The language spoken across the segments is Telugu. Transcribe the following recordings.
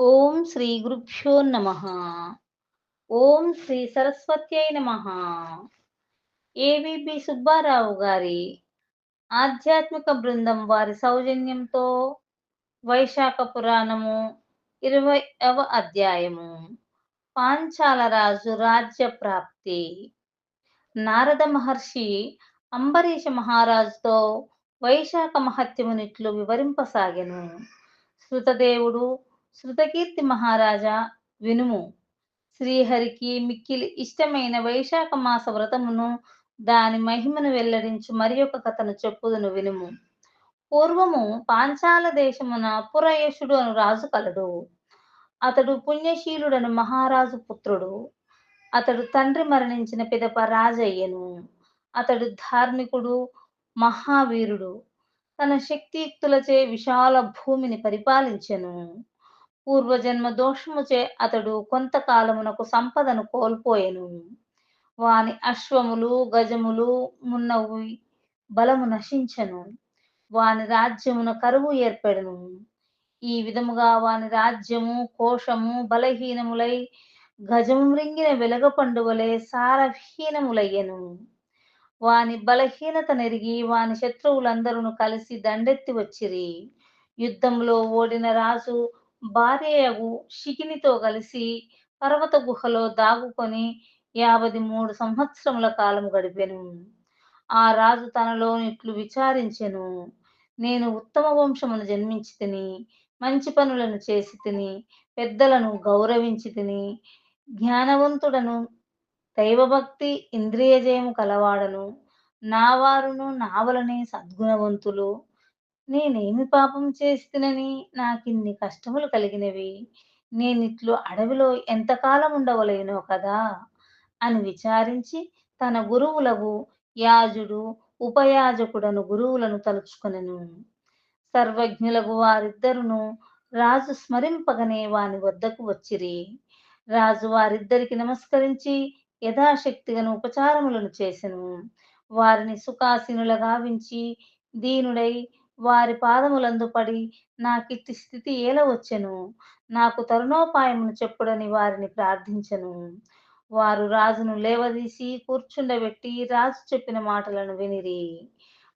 ఓం శ్రీ గురుభ్యో నమ. ఓం శ్రీ సరస్వత్యై నమ. ఏవిపి సుబ్బారావు గారి ఆధ్యాత్మిక బృందం వారి సౌజన్యంతో వైశాఖ పురాణము ఇరవైవ అధ్యాయము. పాంచాల రాజు రాజ్య ప్రాప్తి. నారద మహర్షి అంబరీష మహారాజుతో వైశాఖ మహత్యమునిట్లు వివరింపసాగెను. శృతదేవుడు శృతకీర్తి మహారాజా వినుము. శ్రీహరికి మిక్కిలి ఇష్టమైన వైశాఖ మాస వ్రతమును దాని మహిమను వెల్లడించు మరి ఒక కథను చెప్పుదును వినుము. పూర్వము పాంచాల దేశమున పురయేషుడు అను రాజు కలడు. అతడు పుణ్యశీలుడను మహారాజు పుత్రుడు. అతడు తండ్రి మరణించిన పిదప రాజయ్యను. అతడు ధార్మికుడు మహావీరుడు. తన శక్తియుక్తులచే విశాల భూమిని పరిపాలించెను. పూర్వజన్మ దోషముచే అతడు కొంతకాలమునకు సంపదను కోల్పోయెను. వాని అశ్వములు గజములు మున్నవి బలము నశించెను. వాని రాజ్యమున కరువు ఏర్పడను. ఈ విధముగా వాని రాజ్యము కోశము బలహీనములై గజము మృంగిన వెలగ పండువలే సారహీనములయ్యను. వాని బలహీనత నెరిగి వాని శత్రువులందరూ కలిసి దండెత్తి వచ్చిరి. యుద్ధంలో ఓడిన రాజు భార్యయగు శిఖినితో కలిసి పర్వత గుహలో దాగుకొని యాభై మూడు సంవత్సరముల కాలం గడిపెను. ఆ రాజు తనలో ఇట్లు విచారించెను. నేను ఉత్తమ వంశమును జన్మించి తిని మంచి పనులను చేసి తిని పెద్దలను గౌరవించి తిని జ్ఞానవంతుడను దైవభక్తి ఇంద్రియజయము కలవాడను. నా వారును నావలనే సద్గుణవంతులు. నేనేమి పాపం చేస్తునని నాకిన్ని కష్టములు కలిగినవి. నేనిట్లు అడవిలో ఎంతకాలం ఉండవలేనో కదా అని విచారించి తన గురువులకు యాజుడు ఉపయాజకుడను గురువులను తలుచుకొనెను. సర్వజ్ఞులకు వారిద్దరును రాజు స్మరింపగనే వాని వద్దకు వచ్చిరి. రాజు వారిద్దరికి నమస్కరించి యథాశక్తిగను ఉపచారములను చేసెను. వారిని సుఖాసీనుల గావించి దీనుడై వారి పాదములందు పడి నాకిట్టి స్థితి ఏల వచ్చెను? నాకు తరుణోపాయమును చెప్పుడని వారిని ప్రార్థించెను. వారు రాజును లేవదీసి కూర్చుండబెట్టి రాజు చెప్పిన మాటలను వినిరి.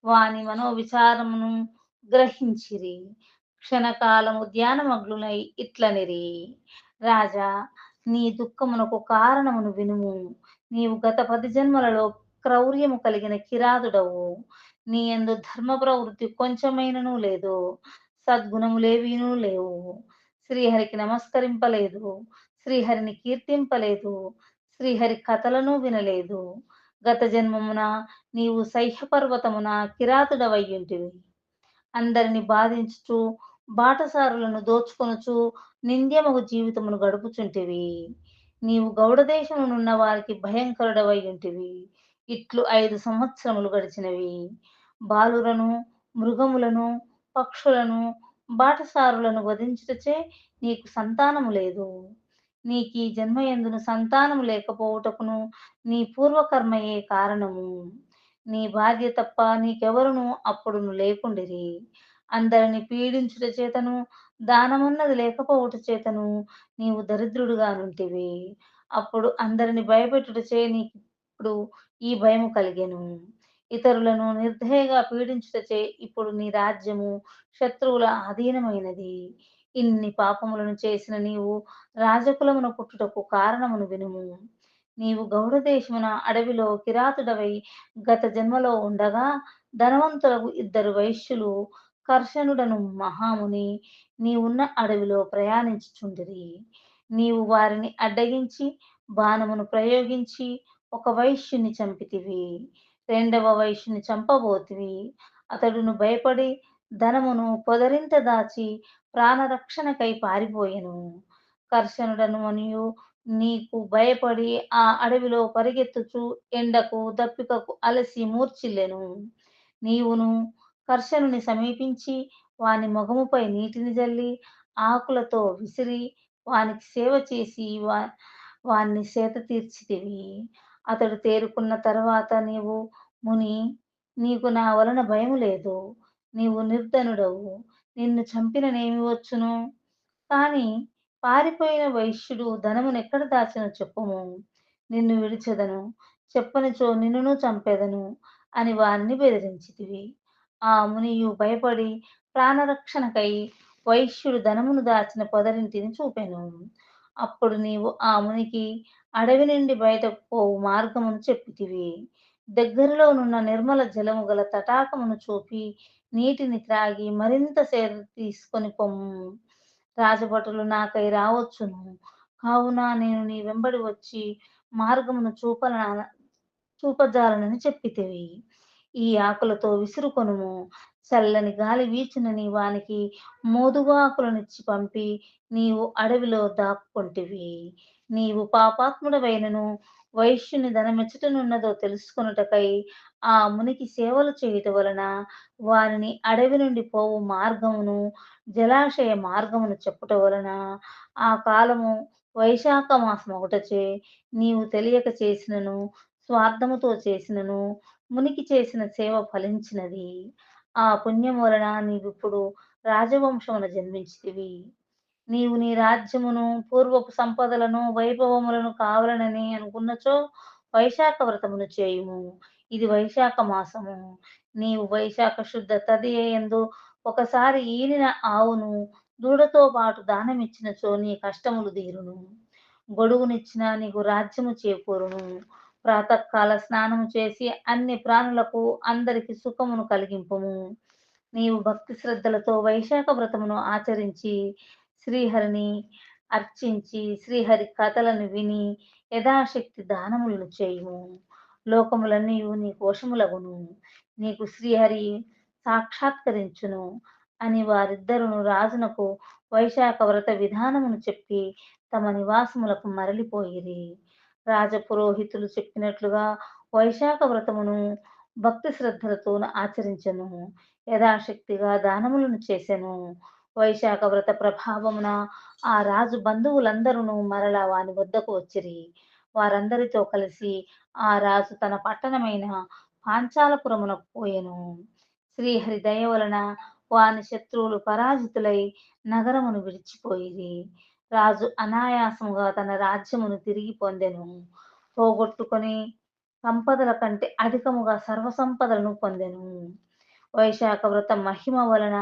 వాని మనోవిచారమును గ్రహించిరి. క్షణకాలము ధ్యానమగ్నులై ఇట్లనిరి. రాజా నీ దుఃఖమునకు కారణమును వినుము. నీవు గత పది జన్మలలో క్రౌర్యము కలిగిన కిరాతుడవు నీ ఎందు ధర్మ ప్రవృత్తి కొంచెమైనను లేదు. సద్గుణములేవీనూ లేవు. శ్రీహరికి నమస్కరింపలేదు. శ్రీహరిని కీర్తింపలేదు. శ్రీహరి కథలను వినలేదు. గత జన్మమున నీవు సహ్యపర్వతమున కిరాతుడవయ్యుంటివి. అందరిని బాధించుచు బాటసారులను దోచుకొనుచు నింద్యమగు జీవితమును గడుపుచుంటివి. నీవు గౌడదేశమునున్న వారికి భయంకరుడవై ఉంటివి ఇట్లు ఐదు సంవత్సరములు గడిచినవి. బాలురను మృగములను పక్షులను బాటసారులను వధించుటచే నీకు సంతానము లేదు. నీకు ఈ జన్మ ఎందును సంతానము లేకపోవుటకును నీ పూర్వకర్మయే కారణము. నీ భార్య తప్ప నీకెవరును అప్పుడును లేకుండిరి. అందరిని పీడించుట చేతను దానమున్నది లేకపోవుట చేతను నీవు దరిద్రుడుగా నుంటివి. అప్పుడు అందరిని భయపెట్టుటచే నీకు ఇప్పుడు ఈ భయము కలిగెను. ఇతరులను నిర్దయగా పీడించుటచే ఇప్పుడు నీ రాజ్యము శత్రువుల అధీనమైనది ఇన్ని పాపములను చేసిన నీవు రాజకులమును పుట్టుటకు కారణమును వినుము. నీవు గౌడదేశమున అడవిలో కిరాతుడవై గత జన్మలో ఉండగా ధనవంతులకు ఇద్దరు వైశ్యులు కర్షణుడను మహాముని నీవున్న అడవిలో ప్రయాణించుచుండిరి. నీవు వారిని అడ్డగించి బాణమును ప్రయోగించి ఒక వైశ్యుని చంపితివి రెండవ వైశ్యుని చంపబోతివి. అతడును భయపడి ధనమును పొదరింత దాచి ప్రాణరక్షణకై పారిపోయెను. కర్షణుడను మనియు నీకు భయపడి ఆ అడవిలో పరిగెత్తుచు ఎండకు దప్పికకు అలసి మూర్చిల్లెను. నీవును కర్షణుని సమీపించి వాని మొగముపై నీటిని జల్లి ఆకులతో విసిరి వానికి సేవ చేసి వా వాన్ని సేత తీర్చితివి. అతడు తేరుకున్న తర్వాత నీవు ముని నీకు నా వలన భయం లేదు. నీవు నిర్ధనుడవు. నిన్ను చంపిననేమి వచ్చును? కానీ పారిపోయిన వైశ్యుడు ధనమునెక్కడ దాచినో చెప్పుము. నిన్ను విడిచెదను. చెప్పనిచో నిన్నును చంపెదను అని వారిని బెదిరించితివి. ఆ మునియు భయపడి ప్రాణరక్షణకై వైశ్యుడు ధనమును దాచిన పొదరింటిని చూపెను. అప్పుడు నీవు ఆ మునికి అడవి నుండి బయటకు పోవు మార్గమును చెప్పితివి. దగ్గరలో నున్న నిర్మల జలము గల తటాకమును చూపి నీటిని త్రాగి మరింత సేద తీసుకొని పొమ్ము. రాజభటులు నాకై రావచ్చును. కావున నేను నీ వెంబడి వచ్చి మార్గమును చూపల చూపజాలనని చెప్పితివి. ఈ ఆకులతో విసురుకొనుము. చల్లని గాలి వీచినని వానికి. మోదుగాకులనిచ్చి పంపి నీవు అడవిలో దాక్కుంటివి. నీవు పాపాత్ముడవైనను. వైశ్యుని ధనమెచ్చటనున్నదో తెలుసుకొనుటకై ఆ మునికి సేవలు చేయుట వలన వారిని అడవి నుండి పోవు మార్గమును జలాశయ మార్గమును చెప్పుట వలన ఆ కాలము వైశాఖ మాసం ఒకటచే నీవు తెలియక చేసినను. స్వార్థముతో చేసినను మునికి చేసిన సేవ ఫలించినది. ఆ పుణ్యం వలన నీవిప్పుడు రాజవంశమున జన్మించితివి. నీవు నీ రాజ్యమును పూర్వపు సంపదలను వైభవములను కావాలనని అనుకున్నచో వైశాఖ వ్రతమును చేయుము. ఇది వైశాఖ మాసము. నీవు వైశాఖ శుద్ధ తదియందు ఒకసారి ఈనిన ఆవును దూడతో పాటు దానమిచ్చినచో నీ కష్టములు తీరును. గొడుగునిచ్చిన నీకు రాజ్యము చేకూరును. ప్రాతకాల స్నానము చేసి అన్ని ప్రాణులకు అందరికి సుఖమును కలిగింపుము. నీవు భక్తి శ్రద్ధలతో వైశాఖ వ్రతమును ఆచరించి శ్రీహరిని అర్చించి శ్రీహరి కథలను విని యథాశక్తి దానములను చేయుము. లోకములన్నీ నీ కోశములగును. నీకు శ్రీహరి సాక్షాత్కరించును. అని వారిద్దరును రాజునకు వైశాఖ వ్రత విధానమును చెప్పి తమ నివాసములకు మరలిపోయిరి. రాజపురోహితులు చెప్పినట్లుగా వైశాఖ వ్రతమును భక్తి శ్రద్ధలతో ఆచరించను. యథాశక్తిగా దానములను చేసెను. వైశాఖ వ్రత ప్రభావమున ఆ రాజు బంధువులందరూ మరలా వాని వద్దకు వచ్చిరి. వారందరితో కలిసి ఆ రాజు తన పట్టణమైన పాంచాలపురమునకు పోయెను. శ్రీహరి దయ వలన వాని శత్రువులు పరాజితులై నగరమును విడిచిపోయిరి. రాజు అనాయాసముగా తన రాజ్యమును తిరిగి పొందెను. పోగొట్టుకొని సంపదల కంటే అధికముగా సర్వసంపదలను పొందెను. వైశాఖ వ్రత మహిమ వలన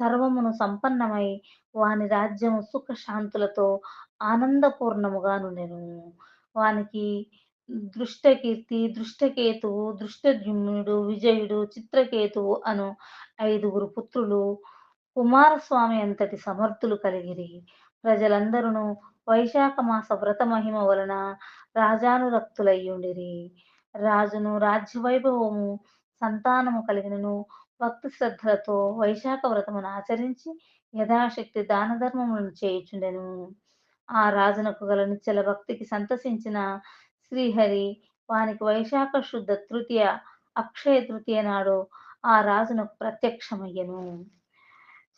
సర్వమును సంపన్నమై వాని రాజ్యము సుఖ శాంతులతో ఆనందపూర్ణముగా నుండెను. వానికి దృష్టకీర్తి దృష్టకేతువు దృష్టద్యుమ్నుడు విజయుడు చిత్రకేతువు అను ఐదుగురు పుత్రులు కుమారస్వామి అంతటి సమర్థులు కలిగిరి. ప్రజలందరూ వైశాఖ మాస వ్రత మహిమ వలన రాజానురక్తులయ్యుండిరి. రాజును రాజ్యవైభవము సంతానము కలిగినను భక్తి శ్రద్ధలతో వైశాఖ వ్రతమును ఆచరించి యథాశక్తి దాన ధర్మములను చేయుచుండెను. ఆ రాజునకు గల నిచ్చల భక్తికి సంతసించిన శ్రీహరి వానికి వైశాఖ శుద్ధ తృతీయ అక్షయ తృతీయ నాడు ఆ రాజునకు ప్రత్యక్షమయ్యను.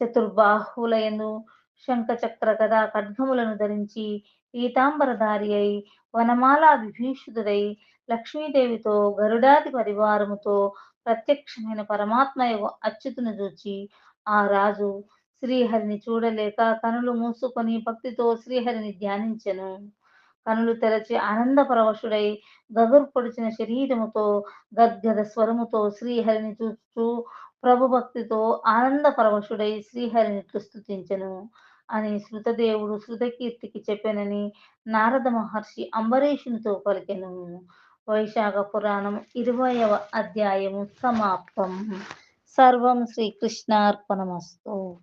చతుర్బాహులయందు శంఖచక్ర గదా ఖడ్గములను ధరించి పీతాంబరధారి అయి వనమాల విభీషుడై లక్ష్మీదేవితో గరుడాది పరివారముతో ప్రత్యక్షమైన పరమాత్మ అచ్యుతును చూచి ఆ రాజు శ్రీహరిని చూడలేక కనులు మూసుకొని భక్తితో శ్రీహరిని ధ్యానించెను. కనులు తెరచి ఆనంద పరవశుడై గగురు పొడిచిన శరీరముతో గద్గద స్వరముతో శ్రీహరిని చూస్తూ ప్రభు భక్తితో ఆనంద పరవశుడై శ్రీహరిని స్తుతించెను అని శృతదేవుడు శృతకీర్తికి చెప్పెనని నారద మహర్షి అంబరీషునితో పలికెను. వైశాఖ పురాణం ఇరవయవ అధ్యాయము సమాప్తం. సర్వం శ్రీకృష్ణార్పణమస్తు.